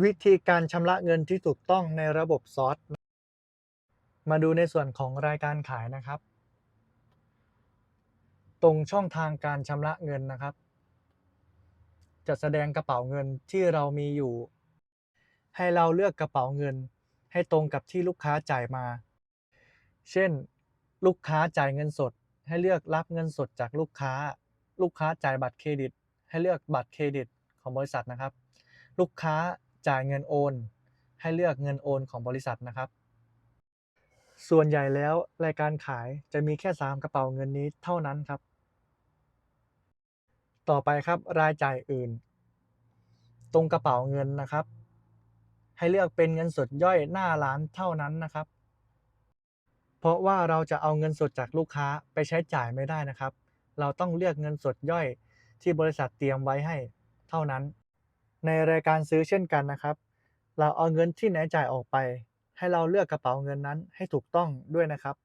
วิธีการชำระเงินที่ถูกต้องในระบบซอสมาดูในส่วนของรายการขายนะครับ ตรงช่องทางการชำระเงินนะครับ จะแสดงกระเป๋าเงินที่เรามีอยู่ ให้เราเลือกกระเป๋าเงิน ให้ตรงกับที่ลูกค้าจ่ายมา เช่น ลูกค้าจ่ายเงินสด ให้เลือกรับเงินสดจากลูกค้า ลูกค้าจ่ายบัตรเครดิต ให้เลือกบัตรเครดิตของบริษัทนะครับ ลูกค้า จ่ายเงินโอน ให้เลือกเงินโอนของบริษัทนะครับ ส่วนใหญ่แล้วรายการขายจะมีแค่ 3 กระเป๋าเงินนี้เท่านั้นครับ ต่อไปครับรายจ่ายอื่น ตรงกระเป๋าเงินนะครับ ให้เลือกเป็นเงินสดย่อยหน้าร้านเท่านั้นนะครับ เพราะว่าเราจะเอาเงินสดจากลูกค้าไปใช้จ่ายไม่ได้นะครับ เราต้องเลือกเงินสดย่อยที่บริษัทเตรียมไว้ให้เท่านั้น ในรายการซื้อเช่นกันนะครับ เราเอาเงินที่ไหนจ่ายออกไป ให้เราเลือกกระเป๋าเงินนั้นให้ถูกต้องด้วยนะครับ